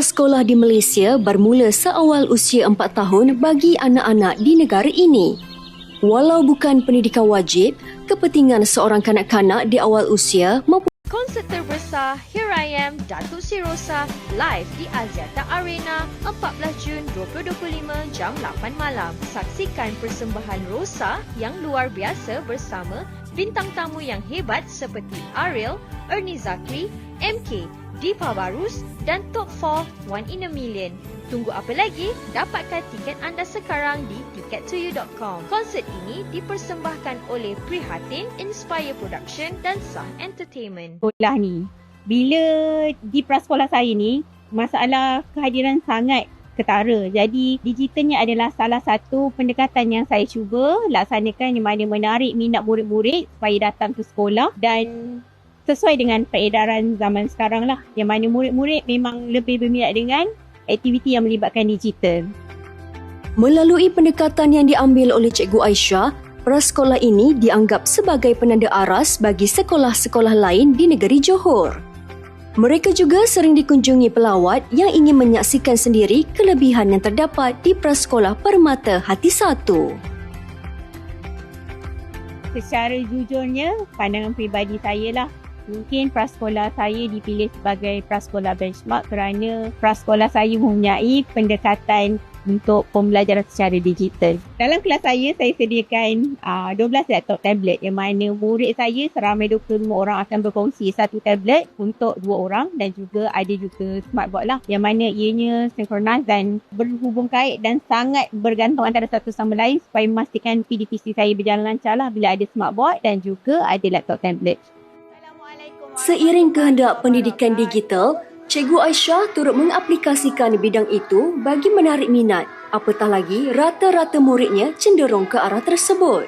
prasekolah di Malaysia bermula seawal usia 4 tahun bagi anak-anak di negara ini. Walau bukan pendidikan wajib, kepentingan seorang kanak-kanak di awal usia mempunyai Konsert terbesar Here I Am Datuk Sri Rosa live di Aziata Arena 14 Jun 2025 jam 8 malam. Saksikan persembahan Rosa yang luar biasa bersama bintang tamu yang hebat seperti Ariel, Ernie Zakri, MK, Deepa Barus dan Top 4 One in a Million. Tunggu apa lagi? Dapatkan tiket anda sekarang di tickettoyou.com. Konsert ini dipersembahkan oleh Prihatin, Inspire Production dan Sah Entertainment. sekolah ni. Bila di prasekolah saya ni, masalah kehadiran sangat ketara. Jadi digitalnya adalah salah satu pendekatan yang saya cuba laksanakan yang mana menarik minat murid-murid supaya datang ke sekolah dan sesuai dengan peredaran zaman sekarang lah. Yang mana murid-murid memang lebih berminat dengan aktiviti yang melibatkan digital. Melalui pendekatan yang diambil oleh Cikgu Aisyah, prasekolah ini dianggap sebagai penanda aras bagi sekolah-sekolah lain di negeri Johor. Mereka juga sering dikunjungi pelawat yang ingin menyaksikan sendiri kelebihan yang terdapat di prasekolah Permata Hati Satu. secara jujurnya pandangan peribadi saya lah mungkin prasekolah saya dipilih sebagai prasekolah benchmark kerana prasekolah saya mempunyai pendekatan untuk pembelajaran secara digital. Dalam kelas saya, saya sediakan uh, 12 laptop tablet yang mana murid saya seramai 25 orang akan berkongsi satu tablet untuk dua orang dan juga ada juga smartboard lah yang mana ianya synchronize dan berhubung kait dan sangat bergantung antara satu sama lain supaya memastikan PDPC saya berjalan lancar lah bila ada smartboard dan juga ada laptop tablet. Seiring kehendak pendidikan digital, Cikgu Aisyah turut mengaplikasikan bidang itu bagi menarik minat. Apatah lagi, rata-rata muridnya cenderung ke arah tersebut.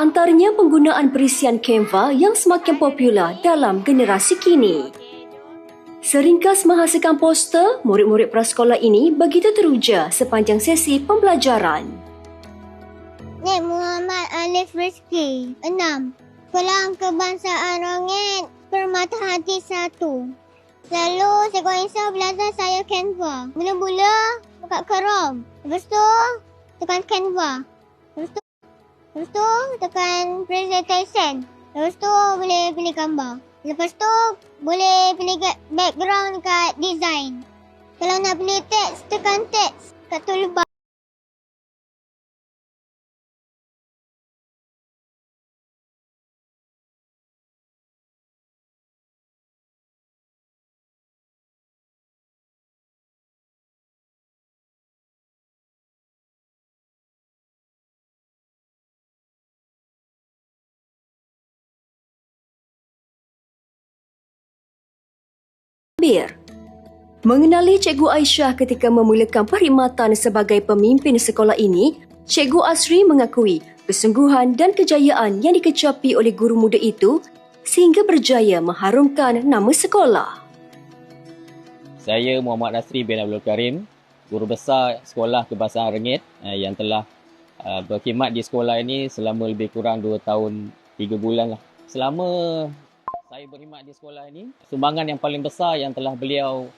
Antaranya penggunaan perisian Canva yang semakin popular dalam generasi kini. Seringkas menghasilkan poster, murid-murid prasekolah ini begitu teruja sepanjang sesi pembelajaran. Nek Muhammad Alif Rizki, 6. Pelang Kebangsaan Rongit, Permata Hati satu, Lalu, sekolah Insya belajar saya Canva. Mula-mula, buka Chrome. Lepas tu, tekan Canva. Lepas tu, lepas tu tekan Presentation. Lepas tu, boleh pilih gambar. Lepas tu, boleh pilih background kat design. Kalau nak pilih teks, tekan teks kat toolbar. Bir. Mengenali Cikgu Aisyah ketika memulakan perkhidmatan sebagai pemimpin sekolah ini, Cikgu Asri mengakui kesungguhan dan kejayaan yang dikecapi oleh guru muda itu sehingga berjaya mengharumkan nama sekolah. Saya Muhammad Nasri bin Abdul Karim, guru besar Sekolah Kebangsaan Rengit eh, yang telah uh, berkhidmat di sekolah ini selama lebih kurang 2 tahun 3 bulan lah. Selama saya berkhidmat di sekolah ini, sumbangan yang paling besar yang telah beliau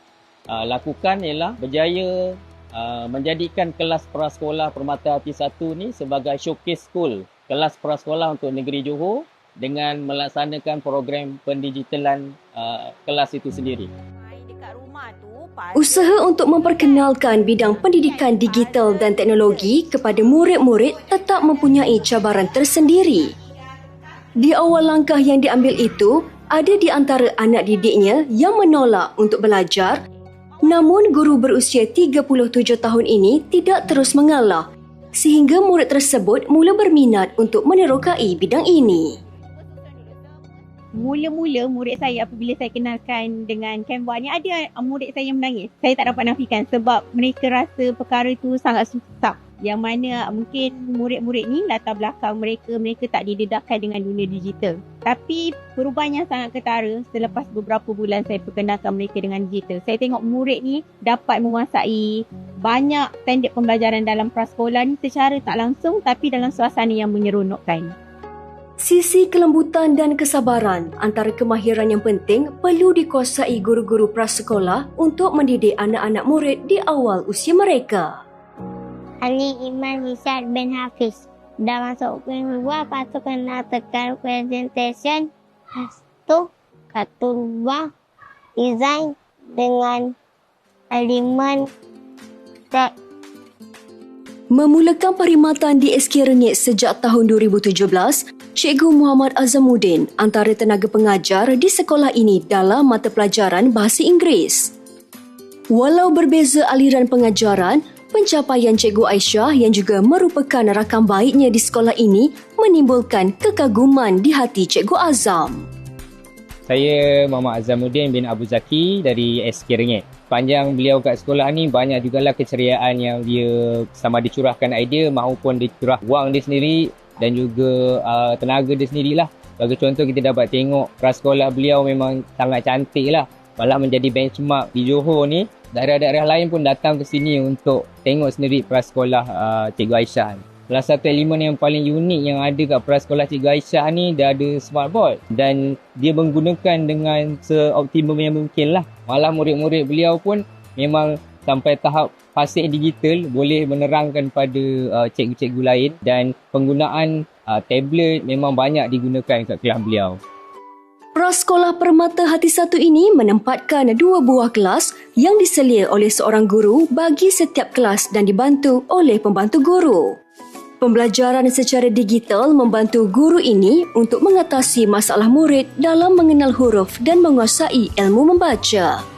uh, lakukan ialah berjaya uh, menjadikan kelas prasekolah Permata Hati 1 ni sebagai showcase school kelas prasekolah untuk negeri Johor dengan melaksanakan program pendigitalan uh, kelas itu sendiri. Usaha untuk memperkenalkan bidang pendidikan digital dan teknologi kepada murid-murid tetap mempunyai cabaran tersendiri. Di awal langkah yang diambil itu, ada di antara anak didiknya yang menolak untuk belajar Namun guru berusia 37 tahun ini tidak terus mengalah sehingga murid tersebut mula berminat untuk menerokai bidang ini. Mula-mula murid saya apabila saya kenalkan dengan Canva ni ada murid saya yang menangis. Saya tak dapat nafikan sebab mereka rasa perkara itu sangat susah. Yang mana mungkin murid-murid ni latar belakang mereka mereka tak didedahkan dengan dunia digital. Tapi perubahan yang sangat ketara selepas beberapa bulan saya perkenalkan mereka dengan digital. Saya tengok murid ni dapat menguasai banyak standard pembelajaran dalam prasekolah ni secara tak langsung tapi dalam suasana yang menyeronokkan. Sisi kelembutan dan kesabaran antara kemahiran yang penting perlu dikuasai guru-guru prasekolah untuk mendidik anak-anak murid di awal usia mereka. Ali Iman Richard bin Hafiz. Dah masuk pukul dua, lepas tu kena tekan presentation. Lepas tu, kata luar, design dengan elemen tek Memulakan perkhidmatan di SK Rengit sejak tahun 2017, Cikgu Muhammad Azamuddin antara tenaga pengajar di sekolah ini dalam mata pelajaran Bahasa Inggeris. Walau berbeza aliran pengajaran, pencapaian Cikgu Aisyah yang juga merupakan rakam baiknya di sekolah ini menimbulkan kekaguman di hati Cikgu Azam. Saya Muhammad Azamuddin bin Abu Zaki dari SK Rengit. Panjang beliau kat sekolah ni banyak jugalah keceriaan yang dia sama dicurahkan idea maupun dicurah wang dia sendiri dan juga uh, tenaga dia sendirilah. Bagi contoh kita dapat tengok prasekolah beliau memang sangat cantik lah. Malah menjadi benchmark di Johor ni. Daerah-daerah lain pun datang ke sini untuk tengok sendiri prasekolah uh, Cikgu Aisyah ni. Salah satu elemen yang paling unik yang ada kat prasekolah Cikgu Aisyah ni dia ada smartboard dan dia menggunakan dengan seoptimum yang mungkin lah. Malah murid-murid beliau pun memang sampai tahap fasih digital boleh menerangkan pada uh, cikgu-cikgu lain dan penggunaan uh, tablet memang banyak digunakan kat kelas beliau. Prasekolah Permata Hati Satu ini menempatkan dua buah kelas yang diselia oleh seorang guru bagi setiap kelas dan dibantu oleh pembantu guru. Pembelajaran secara digital membantu guru ini untuk mengatasi masalah murid dalam mengenal huruf dan menguasai ilmu membaca.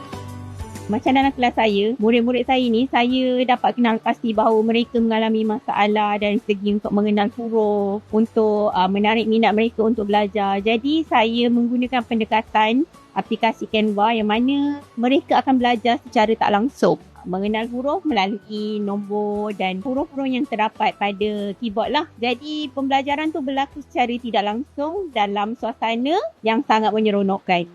Macam dalam kelas saya, murid-murid saya ni saya dapat kenal pasti bahawa mereka mengalami masalah dari segi untuk mengenal huruf, untuk uh, menarik minat mereka untuk belajar. Jadi saya menggunakan pendekatan aplikasi Canva yang mana mereka akan belajar secara tak langsung mengenal huruf melalui nombor dan huruf-huruf yang terdapat pada keyboard lah. Jadi pembelajaran tu berlaku secara tidak langsung dalam suasana yang sangat menyeronokkan.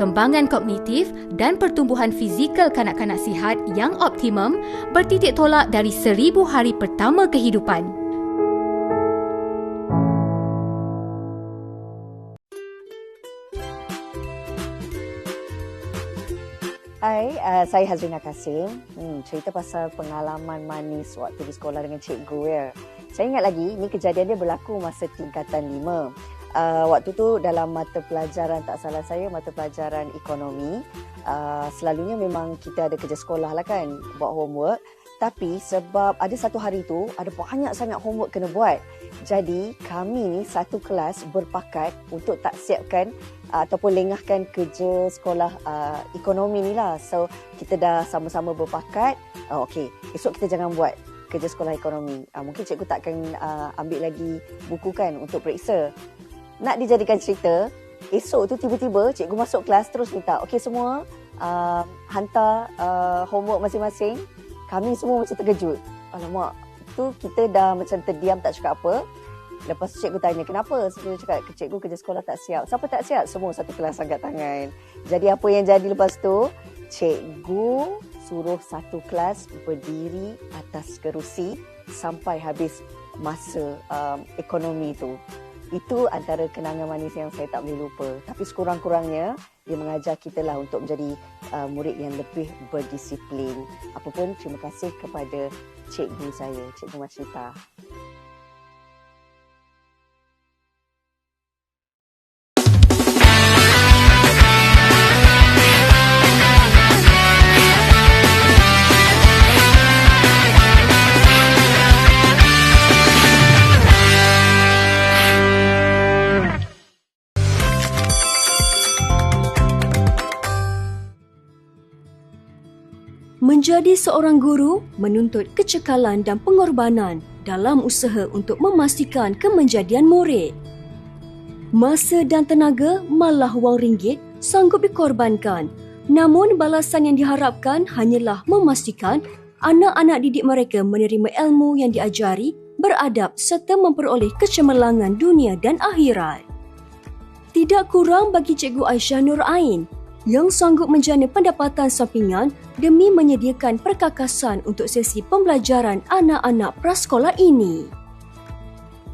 Perkembangan kognitif dan pertumbuhan fizikal kanak-kanak sihat yang optimum bertitik tolak dari seribu hari pertama kehidupan. Hai, uh, saya Hazrina Kasim. Hmm, cerita pasal pengalaman manis waktu di sekolah dengan cikgu ya. Saya ingat lagi, ni kejadian dia berlaku masa tingkatan. Uh, waktu tu dalam mata pelajaran, tak salah saya, mata pelajaran ekonomi. Uh, selalunya memang kita ada kerja sekolah lah kan, buat homework. Tapi sebab ada satu hari tu, ada banyak sangat homework kena buat. Jadi kami ni satu kelas berpakat untuk tak siapkan uh, ataupun lengahkan kerja sekolah uh, ekonomi ni lah. So kita dah sama-sama berpakat, uh, okay esok kita jangan buat kerja sekolah ekonomi. Uh, mungkin cikgu takkan uh, ambil lagi buku kan untuk periksa. Nak dijadikan cerita, esok tu tiba-tiba cikgu masuk kelas terus minta, okay semua uh, hantar uh, homework masing-masing. Kami semua macam terkejut. Alamak, tu kita dah macam terdiam tak cakap apa. Lepas tu cikgu tanya, kenapa? Cikgu cakap, cikgu kerja sekolah tak siap. Siapa tak siap? Semua satu kelas angkat tangan. Jadi apa yang jadi lepas tu? Cikgu suruh satu kelas berdiri atas kerusi sampai habis masa um, ekonomi tu. Itu antara kenangan manis yang saya tak boleh lupa. Tapi sekurang-kurangnya, dia mengajar kita lah untuk menjadi uh, murid yang lebih berdisiplin. Apapun, terima kasih kepada cikgu saya, Cikgu Masrita. Menjadi seorang guru menuntut kecekalan dan pengorbanan dalam usaha untuk memastikan kemenjadian murid. Masa dan tenaga malah wang ringgit sanggup dikorbankan. Namun balasan yang diharapkan hanyalah memastikan anak-anak didik mereka menerima ilmu yang diajari, beradab serta memperoleh kecemerlangan dunia dan akhirat. Tidak kurang bagi Cikgu Aisyah Nur Ain yang sanggup menjana pendapatan sampingan demi menyediakan perkakasan untuk sesi pembelajaran anak-anak prasekolah ini.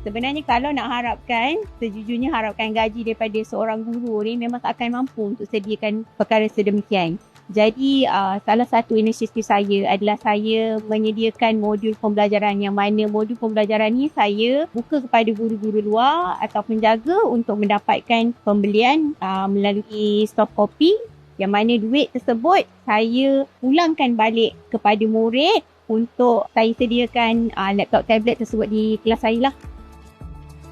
Sebenarnya kalau nak harapkan, sejujurnya harapkan gaji daripada seorang guru ni memang tak akan mampu untuk sediakan perkara sedemikian. Jadi uh, salah satu inisiatif saya adalah saya menyediakan modul pembelajaran yang mana modul pembelajaran ni saya buka kepada guru-guru luar atau penjaga untuk mendapatkan pembelian uh, melalui soft copy. Yang mana duit tersebut saya pulangkan balik kepada murid untuk saya sediakan uh, laptop tablet tersebut di kelas saya lah.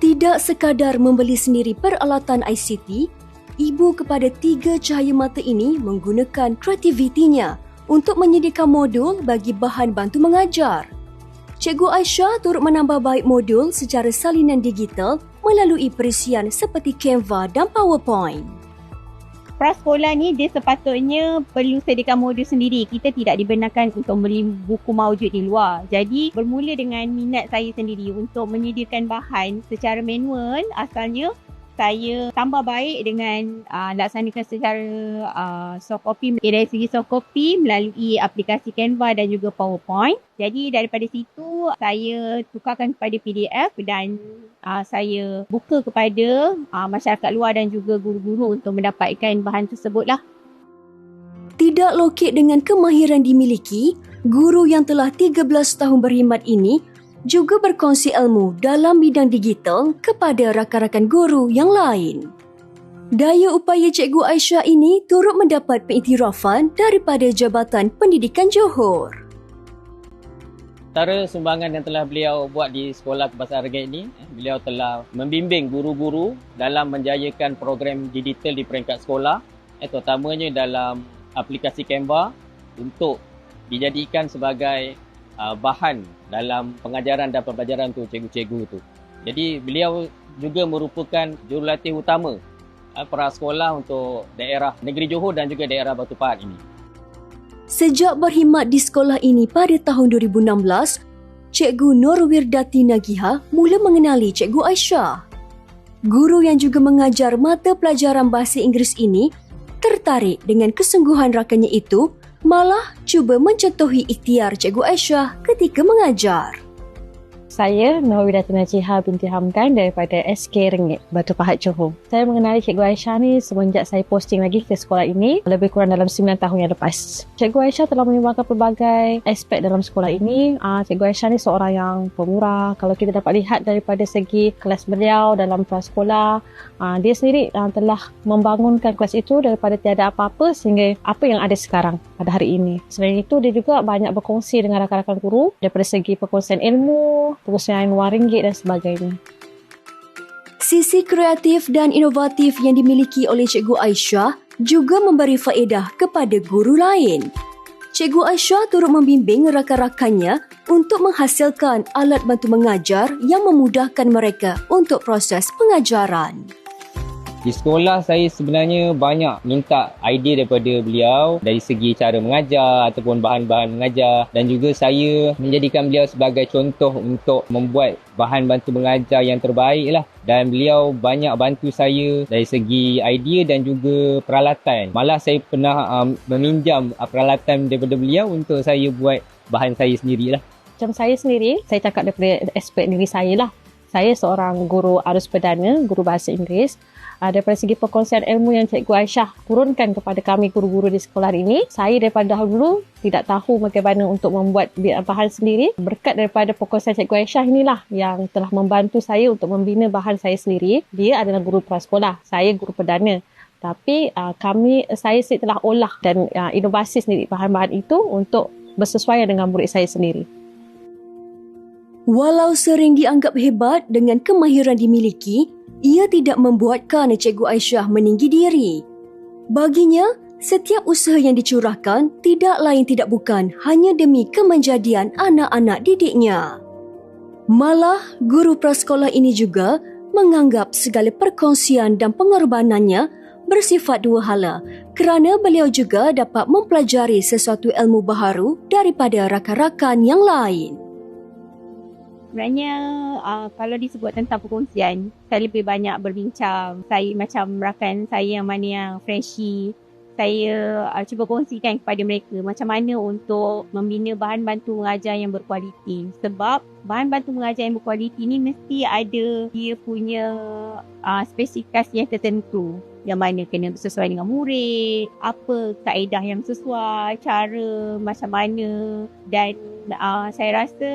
Tidak sekadar membeli sendiri peralatan ICT, ibu kepada tiga cahaya mata ini menggunakan kreativitinya untuk menyediakan modul bagi bahan bantu mengajar. Cikgu Aisyah turut menambah baik modul secara salinan digital melalui perisian seperti Canva dan PowerPoint prasekolah ni dia sepatutnya perlu sediakan modul sendiri. Kita tidak dibenarkan untuk beli buku maujud di luar. Jadi bermula dengan minat saya sendiri untuk menyediakan bahan secara manual asalnya saya tambah baik dengan uh, laksanakan secara uh, copy okay, dari segi copy melalui aplikasi Canva dan juga PowerPoint. Jadi daripada situ saya tukarkan kepada PDF dan uh, saya buka kepada uh, masyarakat luar dan juga guru-guru untuk mendapatkan bahan tersebut lah. Tidak lokit dengan kemahiran dimiliki, guru yang telah 13 tahun berkhidmat ini juga berkongsi ilmu dalam bidang digital kepada rakan-rakan guru yang lain. Daya upaya Cikgu Aisyah ini turut mendapat pengiktirafan daripada Jabatan Pendidikan Johor. Antara sumbangan yang telah beliau buat di Sekolah Kebahasaan Rengit ini, eh, beliau telah membimbing guru-guru dalam menjayakan program digital di peringkat sekolah, eh, terutamanya dalam aplikasi Canva untuk dijadikan sebagai uh, bahan dalam pengajaran dan pembelajaran tu cikgu-cikgu tu. Jadi beliau juga merupakan jurulatih utama uh, para sekolah untuk daerah negeri Johor dan juga daerah Batu Pahat ini. Sejak berkhidmat di sekolah ini pada tahun 2016, Cikgu Nur Wirdati Nagiha mula mengenali Cikgu Aisyah. Guru yang juga mengajar mata pelajaran bahasa Inggeris ini tertarik dengan kesungguhan rakannya itu malah cuba mencontohi ikhtiar Cikgu Aisyah ketika mengajar. Saya Nawida Tunajiha binti Hamdan daripada SK Rengit, Batu Pahat Johor. Saya mengenali Cikgu Aisyah ni semenjak saya posting lagi ke sekolah ini lebih kurang dalam 9 tahun yang lepas. Cikgu Aisyah telah menyumbangkan pelbagai aspek dalam sekolah ini. Ah, Cikgu Aisyah ni seorang yang pemurah. Kalau kita dapat lihat daripada segi kelas beliau dalam prasekolah, ah, dia sendiri ah, telah membangunkan kelas itu daripada tiada apa-apa sehingga apa yang ada sekarang pada hari ini. Selain itu, dia juga banyak berkongsi dengan rakan-rakan guru daripada segi perkongsian ilmu, perkongsian wang ringgit dan sebagainya. Sisi kreatif dan inovatif yang dimiliki oleh Cikgu Aisyah juga memberi faedah kepada guru lain. Cikgu Aisyah turut membimbing rakan-rakannya untuk menghasilkan alat bantu mengajar yang memudahkan mereka untuk proses pengajaran. Di sekolah saya sebenarnya banyak minta idea daripada beliau dari segi cara mengajar ataupun bahan-bahan mengajar dan juga saya menjadikan beliau sebagai contoh untuk membuat bahan bantu mengajar yang terbaik lah dan beliau banyak bantu saya dari segi idea dan juga peralatan. Malah saya pernah um, meminjam uh, peralatan daripada beliau untuk saya buat bahan saya sendirilah. Macam saya sendiri, saya cakap daripada aspek diri saya lah. Saya seorang guru arus perdana, guru bahasa Inggeris uh, daripada segi perkongsian ilmu yang Cikgu Aisyah turunkan kepada kami guru-guru di sekolah ini, saya daripada dahulu tidak tahu bagaimana untuk membuat bahan sendiri. Berkat daripada perkongsian Cikgu Aisyah inilah yang telah membantu saya untuk membina bahan saya sendiri. Dia adalah guru prasekolah, saya guru perdana. Tapi uh, kami, saya sendiri telah olah dan uh, inovasi sendiri bahan-bahan itu untuk bersesuaian dengan murid saya sendiri. Walau sering dianggap hebat dengan kemahiran dimiliki, ia tidak membuatkan Cikgu Aisyah meninggi diri. Baginya, Setiap usaha yang dicurahkan tidak lain tidak bukan hanya demi kemenjadian anak-anak didiknya. Malah, guru prasekolah ini juga menganggap segala perkongsian dan pengorbanannya bersifat dua hala kerana beliau juga dapat mempelajari sesuatu ilmu baharu daripada rakan-rakan yang lain. Sebenarnya uh, kalau disebut tentang perkongsian, saya lebih banyak berbincang. Saya macam rakan saya yang mana yang freshie, saya uh, cuba kongsikan kepada mereka macam mana untuk membina bahan bantu mengajar yang berkualiti. Sebab bahan bantu mengajar yang berkualiti ni mesti ada dia punya uh, spesifikasi yang tertentu yang mana kena sesuai dengan murid, apa kaedah yang sesuai, cara macam mana dan uh, saya rasa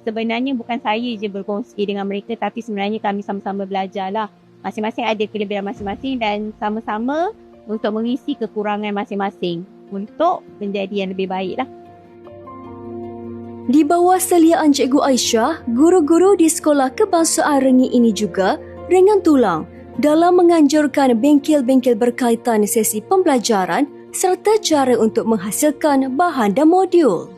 sebenarnya bukan saya je berkongsi dengan mereka tapi sebenarnya kami sama-sama belajar lah. Masing-masing ada kelebihan masing-masing dan sama-sama untuk mengisi kekurangan masing-masing untuk menjadi yang lebih baik lah. Di bawah seliaan Cikgu Aisyah, guru-guru di Sekolah Kebangsaan Rengi ini juga ringan tulang dalam menganjurkan bengkel-bengkel berkaitan sesi pembelajaran serta cara untuk menghasilkan bahan dan modul.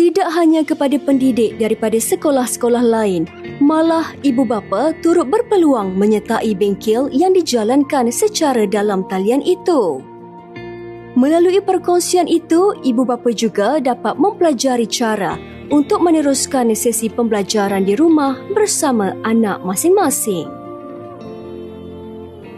Tidak hanya kepada pendidik daripada sekolah-sekolah lain, malah ibu bapa turut berpeluang menyertai bengkel yang dijalankan secara dalam talian itu. Melalui perkongsian itu, ibu bapa juga dapat mempelajari cara untuk meneruskan sesi pembelajaran di rumah bersama anak masing-masing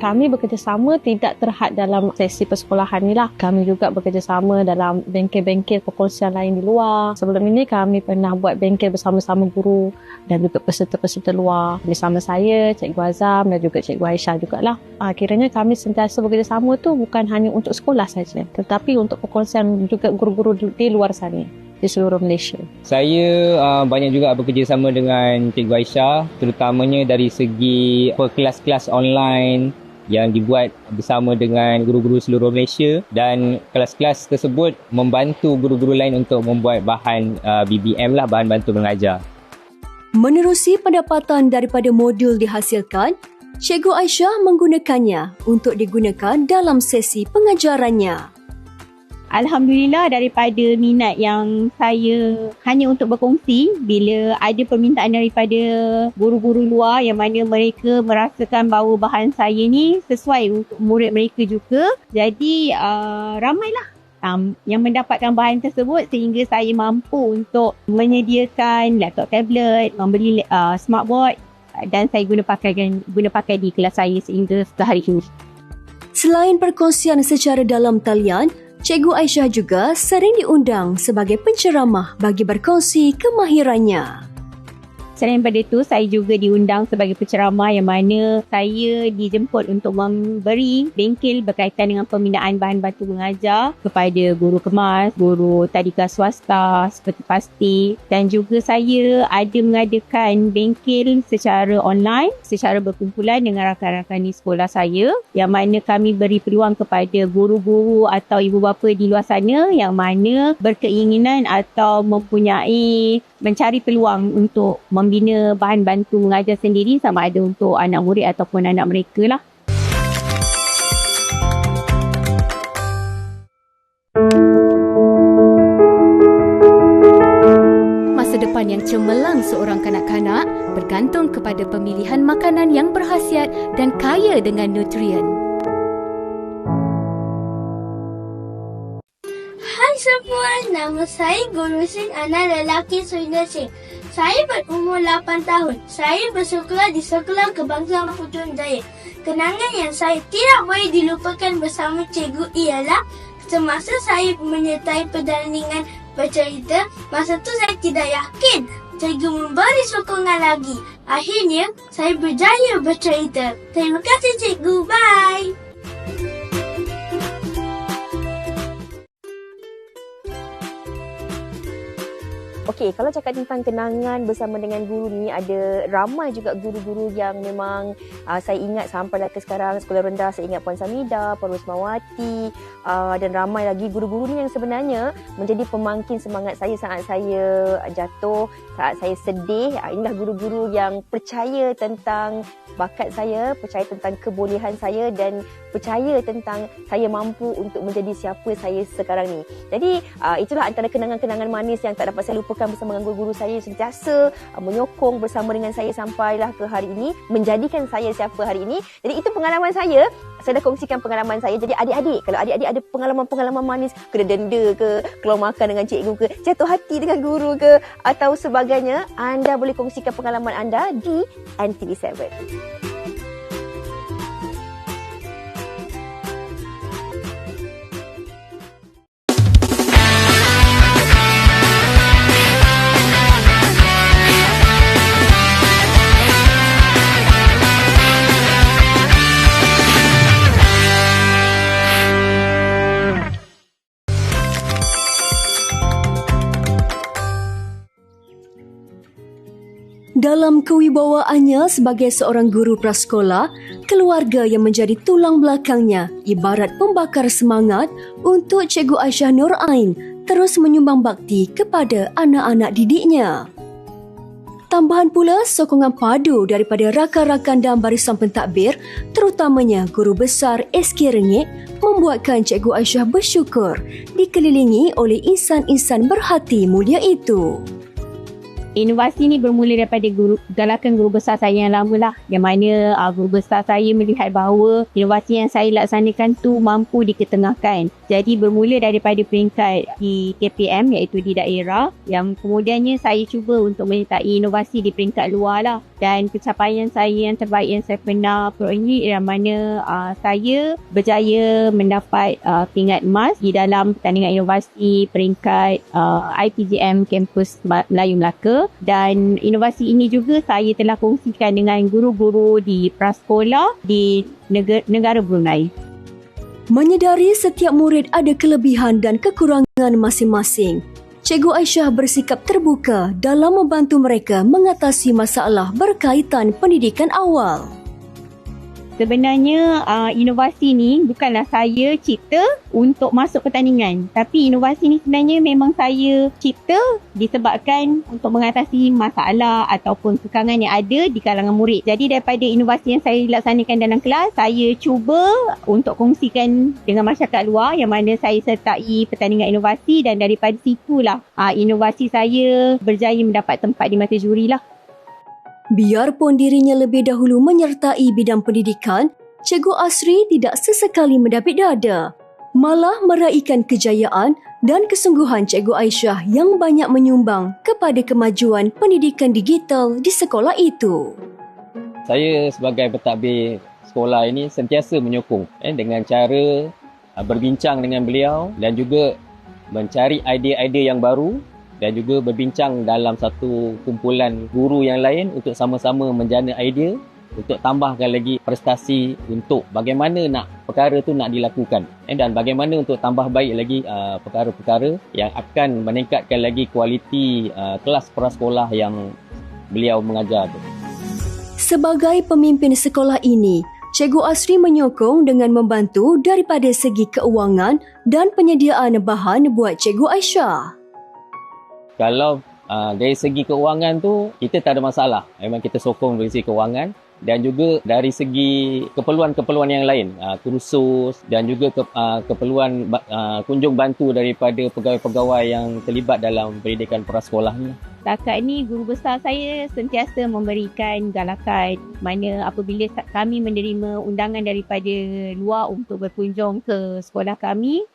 kami bekerjasama tidak terhad dalam sesi persekolahan ni lah. Kami juga bekerjasama dalam bengkel-bengkel perkongsian lain di luar. Sebelum ini kami pernah buat bengkel bersama-sama guru dan juga peserta-peserta luar. Bersama saya, Cikgu Azam dan juga Cikgu Aisyah jugalah. Akhirnya kami sentiasa bekerjasama tu bukan hanya untuk sekolah saja tetapi untuk perkongsian juga guru-guru di luar sana di seluruh Malaysia. Saya uh, banyak juga bekerjasama dengan Cikgu Aisyah terutamanya dari segi kelas-kelas online yang dibuat bersama dengan guru-guru seluruh Malaysia dan kelas-kelas tersebut membantu guru-guru lain untuk membuat bahan uh, BBM lah, bahan bantu mengajar. Menerusi pendapatan daripada modul dihasilkan, Cikgu Aisyah menggunakannya untuk digunakan dalam sesi pengajarannya. Alhamdulillah daripada minat yang saya hanya untuk berkongsi bila ada permintaan daripada guru-guru luar yang mana mereka merasakan bahawa bahan saya ni sesuai untuk murid mereka juga. Jadi uh, ramailah um, yang mendapatkan bahan tersebut sehingga saya mampu untuk menyediakan laptop tablet, membeli uh, smartboard dan saya guna pakai guna pakai di kelas saya sehingga sehari ini. Selain perkongsian secara dalam talian, Cikgu Aisyah juga sering diundang sebagai penceramah bagi berkongsi kemahirannya. Selain daripada itu, saya juga diundang sebagai penceramah yang mana saya dijemput untuk memberi bengkel berkaitan dengan pembinaan bahan bantu mengajar kepada guru kemas, guru tadika swasta seperti pasti. Dan juga saya ada mengadakan bengkel secara online secara berkumpulan dengan rakan-rakan di sekolah saya yang mana kami beri peluang kepada guru-guru atau ibu bapa di luar sana yang mana berkeinginan atau mempunyai mencari peluang untuk membina bahan bantu mengajar sendiri sama ada untuk anak murid ataupun anak mereka lah. Masa depan yang cemerlang seorang kanak-kanak bergantung kepada pemilihan makanan yang berhasiat dan kaya dengan nutrien. Semua, nama saya Guru Singh anak lelaki Suina Singh. Saya berumur 8 tahun. Saya bersekolah di Sekolah Kebangsaan Putrajaya. Kenangan yang saya tidak boleh dilupakan bersama cikgu ialah semasa saya menyertai pertandingan bercerita, masa tu saya tidak yakin cikgu memberi sokongan lagi. Akhirnya, saya berjaya bercerita. Terima kasih cikgu. Bye. Okey, kalau cakap tentang kenangan bersama dengan guru ni ada ramai juga guru-guru yang memang uh, saya ingat sampai ke sekarang sekolah rendah saya ingat Puan Samida, Puan Rosmawati uh, dan ramai lagi guru-guru ni yang sebenarnya menjadi pemangkin semangat saya saat saya jatuh, saat saya sedih. Uh, inilah guru-guru yang percaya tentang bakat saya, percaya tentang kebolehan saya dan percaya tentang saya mampu untuk menjadi siapa saya sekarang ni. Jadi uh, itulah antara kenangan-kenangan manis yang tak dapat saya lupa merupakan bersama dengan guru-guru saya yang sentiasa uh, menyokong bersama dengan saya sampailah ke hari ini menjadikan saya siapa hari ini. Jadi itu pengalaman saya. Saya dah kongsikan pengalaman saya. Jadi adik-adik, kalau adik-adik ada pengalaman-pengalaman manis, kena denda ke, keluar makan dengan cikgu ke, jatuh hati dengan guru ke atau sebagainya, anda boleh kongsikan pengalaman anda di NTV7. Dalam kewibawaannya sebagai seorang guru prasekolah, keluarga yang menjadi tulang belakangnya ibarat pembakar semangat untuk Cikgu Aisyah Nur Ain terus menyumbang bakti kepada anak-anak didiknya. Tambahan pula sokongan padu daripada rakan-rakan dan barisan pentadbir, terutamanya guru besar SK Rengit, membuatkan Cikgu Aisyah bersyukur dikelilingi oleh insan-insan berhati mulia itu. Inovasi ni bermula daripada guru, galakan guru besar saya yang lama lah. Yang mana uh, guru besar saya melihat bahawa inovasi yang saya laksanakan tu mampu diketengahkan. Jadi bermula daripada peringkat di KPM iaitu di daerah. Yang kemudiannya saya cuba untuk menyertai inovasi di peringkat luar lah. Dan pencapaian saya yang terbaik yang saya pernah peroleh yang mana uh, saya berjaya mendapat uh, tingkat emas di dalam pertandingan inovasi peringkat uh, IPGM Kampus Melayu Melaka dan inovasi ini juga saya telah kongsikan dengan guru-guru di prasekolah di negara Brunei. Menyedari setiap murid ada kelebihan dan kekurangan masing-masing, Cikgu Aisyah bersikap terbuka dalam membantu mereka mengatasi masalah berkaitan pendidikan awal. Sebenarnya uh, inovasi ni bukanlah saya cipta untuk masuk pertandingan. Tapi inovasi ni sebenarnya memang saya cipta disebabkan untuk mengatasi masalah ataupun kekangan yang ada di kalangan murid. Jadi daripada inovasi yang saya laksanakan dalam kelas, saya cuba untuk kongsikan dengan masyarakat luar yang mana saya sertai pertandingan inovasi dan daripada situlah uh, inovasi saya berjaya mendapat tempat di mata juri lah. Biarpun dirinya lebih dahulu menyertai bidang pendidikan, Cikgu Asri tidak sesekali mendapit dada. Malah meraihkan kejayaan dan kesungguhan Cikgu Aisyah yang banyak menyumbang kepada kemajuan pendidikan digital di sekolah itu. Saya sebagai pentadbir sekolah ini sentiasa menyokong eh, dengan cara uh, berbincang dengan beliau dan juga mencari idea-idea yang baru dan juga berbincang dalam satu kumpulan guru yang lain untuk sama-sama menjana idea untuk tambahkan lagi prestasi untuk bagaimana nak perkara tu nak dilakukan eh, dan bagaimana untuk tambah baik lagi uh, perkara-perkara yang akan meningkatkan lagi kualiti uh, kelas prasekolah yang beliau mengajar tu. Sebagai pemimpin sekolah ini, Cikgu Asri menyokong dengan membantu daripada segi keuangan dan penyediaan bahan buat Cikgu Aisyah kalau uh, dari segi keuangan tu kita tak ada masalah. Memang kita sokong dari segi keuangan dan juga dari segi keperluan-keperluan yang lain uh, kursus dan juga ke, uh, keperluan uh, kunjung bantu daripada pegawai-pegawai yang terlibat dalam pendidikan prasekolah ni Setakat ni guru besar saya sentiasa memberikan galakan mana apabila kami menerima undangan daripada luar untuk berkunjung ke sekolah kami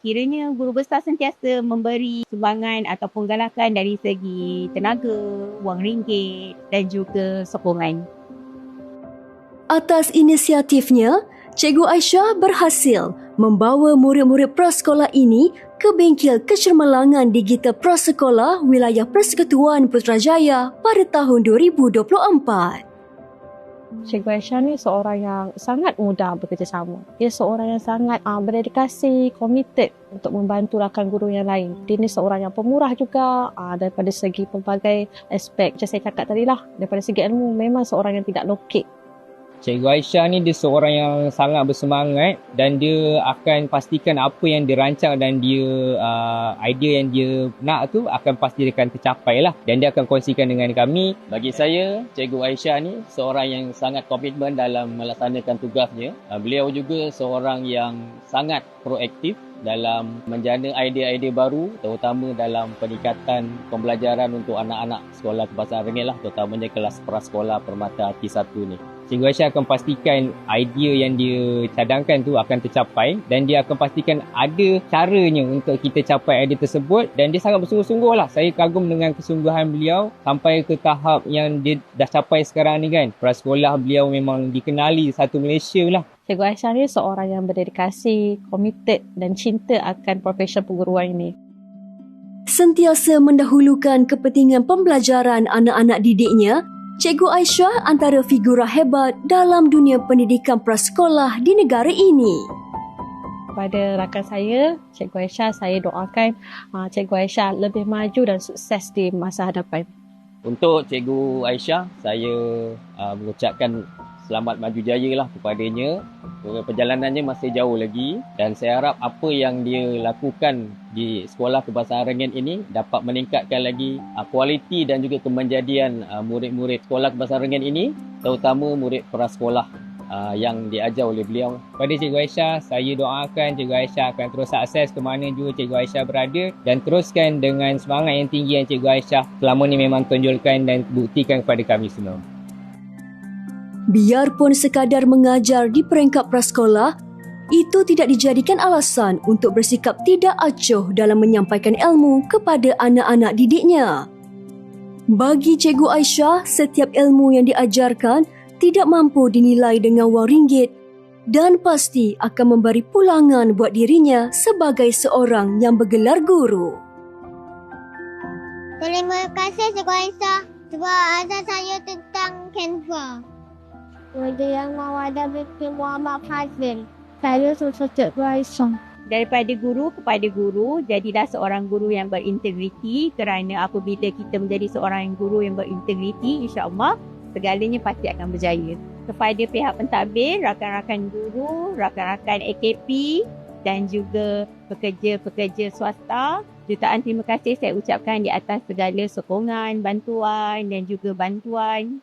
kiranya guru besar sentiasa memberi sumbangan ataupun galakan dari segi tenaga, wang ringgit dan juga sokongan. Atas inisiatifnya, Cikgu Aisyah berhasil membawa murid-murid prasekolah ini ke bengkel kecermelangan digital prasekolah wilayah Persekutuan Putrajaya pada tahun 2024. Cikgu Aisyah ni seorang yang sangat mudah bekerjasama. Dia seorang yang sangat uh, berdedikasi, committed untuk membantu rakan guru yang lain. Dia ni seorang yang pemurah juga uh, daripada segi pelbagai aspek. Macam saya cakap tadi lah, daripada segi ilmu memang seorang yang tidak lokek. Cikgu Aisyah ni dia seorang yang sangat bersemangat dan dia akan pastikan apa yang dirancang dan dia uh, idea yang dia nak tu akan pasti akan tercapai lah dan dia akan kongsikan dengan kami. Bagi saya, Cikgu Aisyah ni seorang yang sangat komitmen dalam melaksanakan tugasnya. Uh, beliau juga seorang yang sangat proaktif dalam menjana idea-idea baru terutama dalam peningkatan pembelajaran untuk anak-anak sekolah kebangsaan Rengit lah terutamanya kelas prasekolah permata hati satu ni. Cikgu Aisyah akan pastikan idea yang dia cadangkan tu akan tercapai dan dia akan pastikan ada caranya untuk kita capai idea tersebut dan dia sangat bersungguh-sungguh lah. Saya kagum dengan kesungguhan beliau sampai ke tahap yang dia dah capai sekarang ni kan. Prasekolah beliau memang dikenali satu Malaysia lah. Cikgu Aisyah ni seorang yang berdedikasi, committed dan cinta akan profesion perguruan ini. Sentiasa mendahulukan kepentingan pembelajaran anak-anak didiknya, Cikgu Aisyah antara figura hebat dalam dunia pendidikan prasekolah di negara ini. Kepada rakan saya, Cikgu Aisyah, saya doakan uh, Cikgu Aisyah lebih maju dan sukses di masa hadapan. Untuk Cikgu Aisyah, saya uh, mengucapkan selamat maju jaya lah kepadanya. Perjalanannya masih jauh lagi dan saya harap apa yang dia lakukan di Sekolah Kebangsaan Rengit ini dapat meningkatkan lagi uh, kualiti dan juga kemenjadian uh, murid-murid Sekolah Kebangsaan Rengit ini terutama murid prasekolah uh, yang diajar oleh beliau. Pada Cikgu Aisyah, saya doakan Cikgu Aisyah akan terus sukses ke mana juga Cikgu Aisyah berada dan teruskan dengan semangat yang tinggi yang Cikgu Aisyah selama ini memang tunjulkan dan buktikan kepada kami semua. Biarpun sekadar mengajar di peringkat prasekolah, itu tidak dijadikan alasan untuk bersikap tidak acuh dalam menyampaikan ilmu kepada anak-anak didiknya. Bagi Cikgu Aisyah, setiap ilmu yang diajarkan tidak mampu dinilai dengan wang ringgit dan pasti akan memberi pulangan buat dirinya sebagai seorang yang bergelar guru. Terima kasih Cikgu Aisyah sebab ajar saya tentang Canva. Muda yang mawadah binti Muhammad Fazil. Saya susah Cikgu. Daripada guru kepada guru, jadilah seorang guru yang berintegriti kerana apabila kita menjadi seorang guru yang berintegriti, insyaAllah segalanya pasti akan berjaya. Kepada pihak pentadbir, rakan-rakan guru, rakan-rakan AKP dan juga pekerja-pekerja swasta, jutaan terima kasih saya ucapkan di atas segala sokongan, bantuan dan juga bantuan